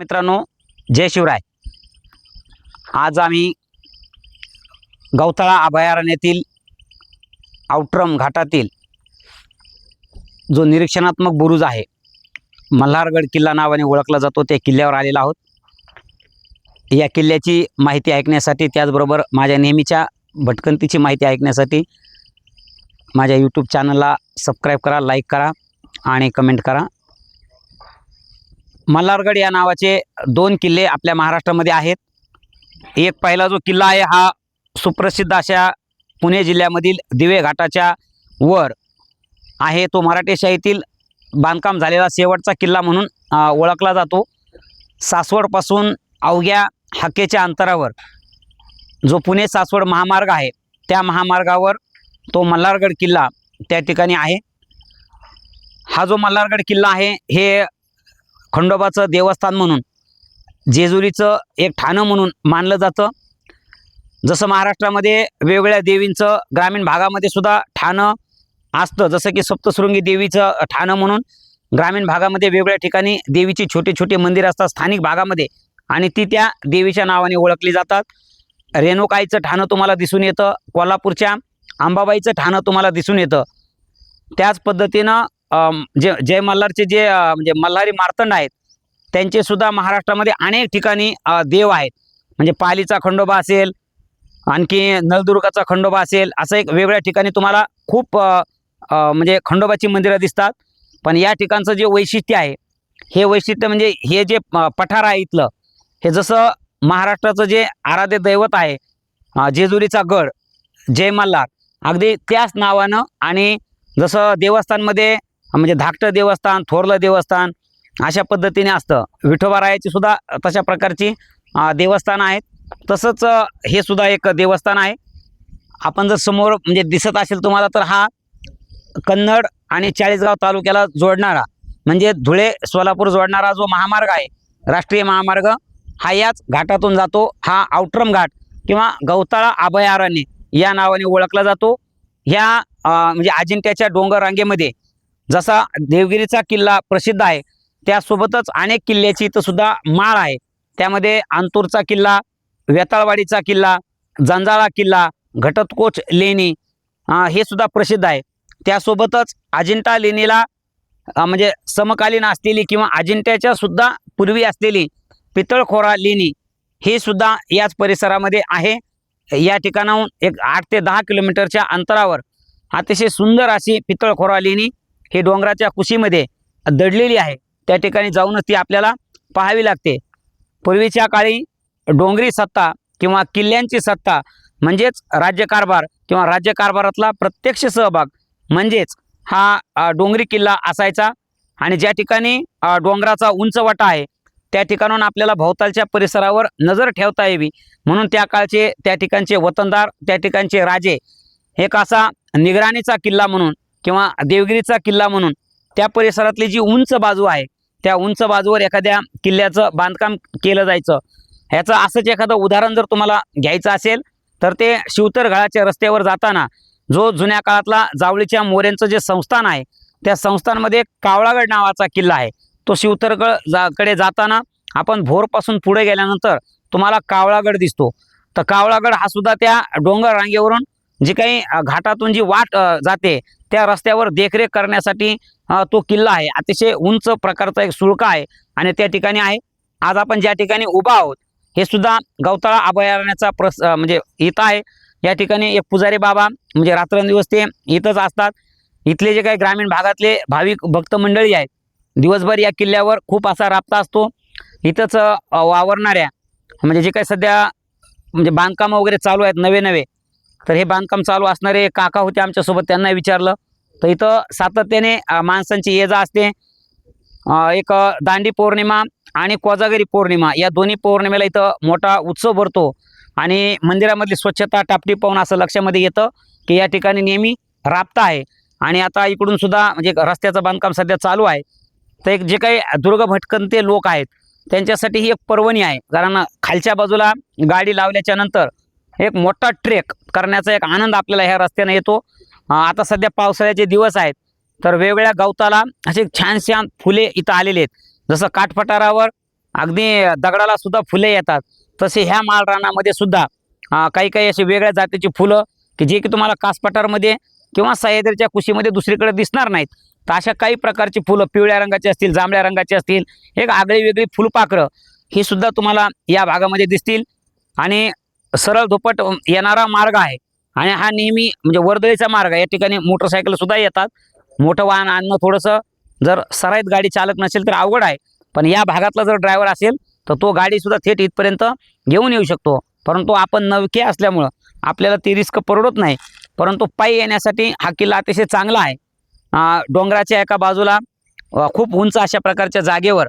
मित्रांनो जय शिवराय. आज आम्ही गवताळा अभयारण्यातील आउट्रम घाटातील जो निरीक्षणात्मक बुरुज आहे मल्हारगड किल्ला नावाने ओळखला जातो त्या किल्ल्यावर आलेला आहोत. या किल्ल्याची माहिती ऐकण्यासाठी त्याचबरोबर माझ्या नेहमीच्या भटकंतीची माहिती ऐकण्यासाठी माझ्या यूट्यूब चॅनलला सबस्क्राईब करा लाईक करा आणि कमेंट करा. मल्हारगड या नावाचे दोन किल्ले आपल्या महाराष्ट्रामध्ये आहेत. एक पहिला जो किल्ला आहे हा सुप्रसिद्ध अशा पुणे जिल्ह्यामधील दिवे घाटाच्या वर आहे. तो मराठेशाहीतील बांधकाम झालेला शेवटचा किल्ला म्हणून ओळखला जातो. सासवडपासून अवघ्या हाकेच्या अंतरावर जो पुणे सासवड महामार्ग आहे त्या महामार्गावर तो मल्हारगड किल्ला त्या ठिकाणी आहे. हा जो मल्हारगड किल्ला आहे हे खंडोबाचं देवस्थान म्हणून जेजुरीचं एक ठाणं म्हणून मानलं जातं. जसं महाराष्ट्रामध्ये वेगवेगळ्या देवींचं ग्रामीण भागामध्ये सुद्धा ठाणं असतं जसं की सप्तशृंगी देवीचं ठाणं म्हणून ग्रामीण भागामध्ये वेगवेगळ्या ठिकाणी देवीची छोटे छोटे मंदिर असतात स्थानिक भागामध्ये. आणि ती त्या देवीच्या नावाने ओळखली जातात. रेणुकाईचं ठाणं तुम्हाला दिसून येतं कोल्हापूरच्या अंबाबाईचं ठाणं तुम्हाला दिसून येतं. त्याच पद्धतीनं जे जय मल्हारचे जे म्हणजे मल्हारी मार्तंड आहेत त्यांचे सुद्धा महाराष्ट्रामध्ये अनेक ठिकाणी देव आहेत. म्हणजे पालीचा खंडोबा असेल आणखी नलदुर्गाचा खंडोबा असेल असं एक वेगळ्या ठिकाणी तुम्हाला खूप म्हणजे खंडोबाची मंदिरं दिसतात. पण या ठिकाणचं जे वैशिष्ट्य आहे हे वैशिष्ट्य म्हणजे हे जे पठार आहे इथलं हे जसं महाराष्ट्राचं जे आराध्य दैवत आहे जेजुरीचा गड जय मल्हार अगदी त्याच नावानं आणि जसं देवस्थानमध्ये म्हणजे धाकटं देवस्थान थोरलं देवस्थान अशा पद्धतीने असतं. विठोबारायाची सुद्धा तशा प्रकारची देवस्थानं आहेत. तसंच हे सुद्धा एक देवस्थान आहे. आपण जर समोर म्हणजे दिसत असेल तुम्हाला तर हा कन्नड आणि चाळीसगाव तालुक्याला जोडणारा म्हणजे धुळे सोलापूर जोडणारा जो महामार्ग आहे राष्ट्रीय महामार्ग हा याच घाटातून जातो. हा आउट्रम घाट किंवा गवताळा अभयारण्य या नावाने ओळखला जातो. ह्या म्हणजे अजिंठ्याच्या डोंगर रांगेमध्ये जसा देवगिरीचा किल्ला प्रसिद्ध आहे त्यासोबतच अनेक किल्ल्याची इथं सुद्धा माळ आहे. त्यामध्ये आंतूरचा किल्ला वेताळवाडीचा किल्ला जंजाळा किल्ला घटतकोच लेणी हे सुद्धा प्रसिद्ध आहे. त्यासोबतच अजिंठा लेणीला म्हणजे समकालीन असलेली किंवा अजिंठ्याच्या सुद्धा पूर्वी असलेली पितळखोरा लेणी हे सुद्धा याच परिसरामध्ये आहे. या ठिकाणाहून एक आठ ते दहा किलोमीटरच्या अंतरावर. अतिशय सुंदर अशी पितळखोरा लेणी हे डोंगराच्या कुशीमध्ये दडलेली आहे. त्या ठिकाणी जाऊनच ती आपल्याला पाहावी लागते. पूर्वीच्या काळी डोंगरी सत्ता किंवा किल्ल्यांची सत्ता म्हणजेच राज्यकारभार किंवा राज्यकारभारातला प्रत्यक्ष सहभाग म्हणजेच हा डोंगरी किल्ला असायचा. आणि ज्या ठिकाणी डोंगराचा उंच वाटा आहे त्या ठिकाणून आपल्याला भोवतालच्या परिसरावर नजर ठेवता यावी. म्हणून त्या काळचे त्या ठिकाणचे वतनदार त्या ठिकाणचे राजे एक असा निगराणीचा किल्ला म्हणून किंवा देवगिरीचा किल्ला म्हणून त्या परिसरातली जी उंच बाजू आहे त्या उंच बाजूवर एखाद्या किल्ल्याचं बांधकाम केलं जायचं. ह्याचं असंच एखादं उदाहरण जर तुम्हाला घ्यायचं असेल तर ते शिवतरगडाच्या रस्त्यावर जाताना जो जुन्या काळातला जावळीच्या मोऱ्यांचं जे संस्थान आहे त्या संस्थानमध्ये कावळागड नावाचा किल्ला आहे. तो शिवतरगड जा कडे जाताना आपण भोरपासून पुढे गेल्यानंतर तुम्हाला कावळागड दिसतो. तर कावळागड हा सुद्धा त्या डोंगर रांगेवरून जी काही घाटातून जी वाट जाते त्या रस्त्यावर देखरेख करण्यासाठी तो किल्ला आहे. अतिशय उंच प्रकारचा एक सुळका आहे आणि त्या ठिकाणी आहे. आज आपण ज्या ठिकाणी उभा आहोत हे सुद्धा गवताळा अभयारण्याचा प्रस म्हणजे इथं आहे. या ठिकाणी एक पुजारी बाबा म्हणजे रात्रंदिवस ते इथंच असतात. इथले जे काही ग्रामीण भागातले भाविक भक्त मंडळी आहेत दिवसभर या किल्ल्यावर खूप असा राबता असतो. इथंच वावरणाऱ्या म्हणजे जे काही सध्या म्हणजे बांधकामं वगैरे चालू आहेत नवे नवे तर हे बांधकाम चालू असणारे काका होते आमच्यासोबत त्यांना विचारलं. तर इथं सातत्याने माणसांची ये जा असते. एक दांडी पौर्णिमा आणि कोजागरी पौर्णिमा या दोन्ही पौर्णिमेला इथं मोठा उत्सव भरतो. आणि मंदिरामधली स्वच्छता टापटी पाहून असं लक्षामध्ये येतं की या ठिकाणी नेहमी राबता आहे. आणि आता इकडून सुद्धा म्हणजे रस्त्याचं बांधकाम सध्या चालू आहे. तर एक जे काही दुर्ग भटकंते लोक आहेत त्यांच्यासाठी ही एक पर्वणी आहे. कारण खालच्या बाजूला गाडी लावल्याच्या नंतर एक मोठा ट्रेक करण्याचा एक आनंद आपल्याला ह्या रस्त्याने येतो. आता सध्या पावसाळ्याचे दिवस आहेत. तर वेगवेगळ्या गवताला असे छान छान फुले इथं आलेले आहेत. जसं काठपठारावर अगदी दगडाला सुद्धा फुले येतात. तसे ह्या माळरानामध्ये सुद्धा काही काही असे वेगळ्या जातीची फुलं की जे की तुम्हाला कासपठारमध्ये किंवा सह्याद्रीच्या कुशीमध्ये दुसरीकडे दिसणार नाहीत. तर अशा काही प्रकारची फुलं पिवळ्या रंगाची असतील जांभळ्या रंगाची असतील एक आगळी वेगळी फुलपाखरं ही सुद्धा तुम्हाला या भागामध्ये दिसतील. आणि सरळ धुपट येणारा मार्ग आहे. आणि हा नेहमी म्हणजे वर्दळीचा मार्ग आहे. या ठिकाणी मोटरसायकल सुद्धा येतात. मोठं वाहन आणणं थोडंसं जर सराईत गाडी चालक नसेल तर अवघड आहे. पण या भागातला जर ड्रायव्हर असेल तर तो गाडीसुद्धा थेट इथपर्यंत घेऊन येऊ शकतो. परंतु आपण नवके असल्यामुळं आपल्याला ती रिस्क परवडत नाही. परंतु पायी येण्यासाठी हा किल्ला अतिशय चांगला आहे. डोंगराच्या एका बाजूला खूप उंच अशा प्रकारच्या जागेवर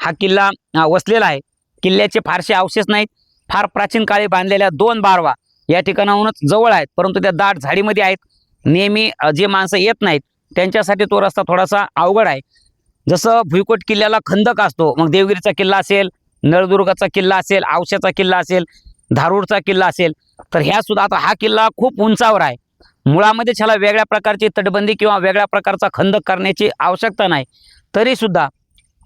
हा किल्ला वसलेला आहे. किल्ल्याचे फारसे अवशेष नाहीत. फार प्राचीन काळी बांधलेल्या दोन बारवा या ठिकाणाहूनच जवळ आहेत परंतु त्या दाट झाडीमध्ये आहेत. नेहमी जे माणसं येत नाहीत त्यांच्यासाठी तो रस्ता थोडासा अवघड आहे. जसं भुईकोट किल्ल्याला खंदक असतो मग देवगिरीचा किल्ला असेल नळदुर्गाचा किल्ला असेल आवश्याचा किल्ला असेल धारूरचा किल्ला असेल तर ह्या सुद्धा आता हा किल्ला खूप उंचावर आहे. मुळामध्ये ह्याला वेगळ्या प्रकारची तटबंदी किंवा वेगळ्या प्रकारचा खंदक करण्याची आवश्यकता नाही. तरीसुद्धा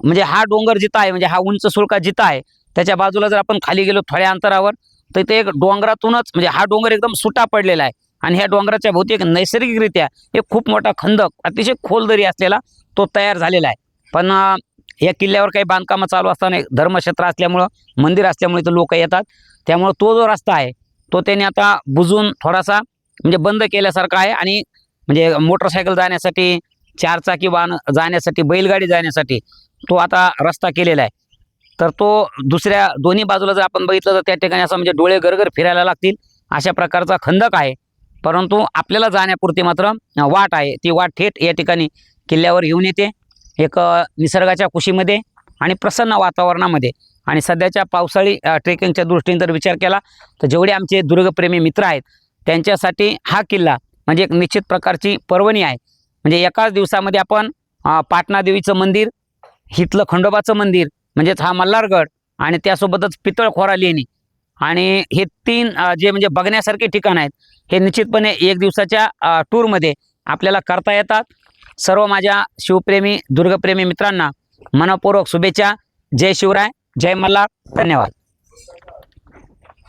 म्हणजे हा डोंगर जिथं आहे म्हणजे हा उंच सुळका जिथं आहे त्याच्या बाजूला जर आपण खाली गेलो थोड्या अंतरावर तर ते एक डोंगरातूनच म्हणजे हा डोंगर एकदम सुटा पडलेला आहे. आणि ह्या डोंगराच्या भोवती एक नैसर्गिकरित्या एक खूप मोठा खंदक अतिशय खोल दरी असलेला तो तयार झालेला आहे. पण या किल्ल्यावर काही बांधकामं चालू असताना एक धर्मक्षेत्र असल्यामुळं मंदिर असल्यामुळे इथं लोक येतात. त्यामुळं तो जो रस्ता आहे तो त्याने आता बुजून थोडासा म्हणजे बंद केल्यासारखा आहे. आणि म्हणजे मोटरसायकल जाण्यासाठी चारचाकी वाहन जाण्यासाठी बैलगाडी जाण्यासाठी तो आता रस्ता केलेला आहे. तर तो दुसऱ्या दोन्ही बाजूला जर आपण बघितलं तर त्या ठिकाणी असं म्हणजे डोळे गरगर फिरायला लागतील अशा प्रकारचा खंदक आहे. परंतु आपल्याला जाण्यापुरती मात्र वाट आहे. ती वाट थेट या ठिकाणी किल्ल्यावर येऊन येते. एक निसर्गाच्या कुशीमध्ये आणि प्रसन्न वातावरणामध्ये. आणि सध्याच्या पावसाळी ट्रेकिंगच्या दृष्टीने जर विचार केला तर जेवढे आमचे दुर्गप्रेमी मित्र आहेत त्यांच्यासाठी हा किल्ला म्हणजे एक निश्चित प्रकारची पर्वणी आहे. म्हणजे एकाच दिवसामध्ये आपण पाटणा देवीचं मंदिर हितलं खंडोबाचं मंदिर म्हणजेच हा मल्हारगड आणि त्यासोबतच पितळखोरा लेणी. आणि हे तीन जे म्हणजे बघण्यासारखे ठिकाण आहेत हे निश्चितपणे एक दिवसाच्या टूरमध्ये आपल्याला करता येतात. सर्व माझ्या शिवप्रेमी दुर्गप्रेमी मित्रांना मनपूर्वक शुभेच्छा. जय शिवराय जय मल्हार. धन्यवाद.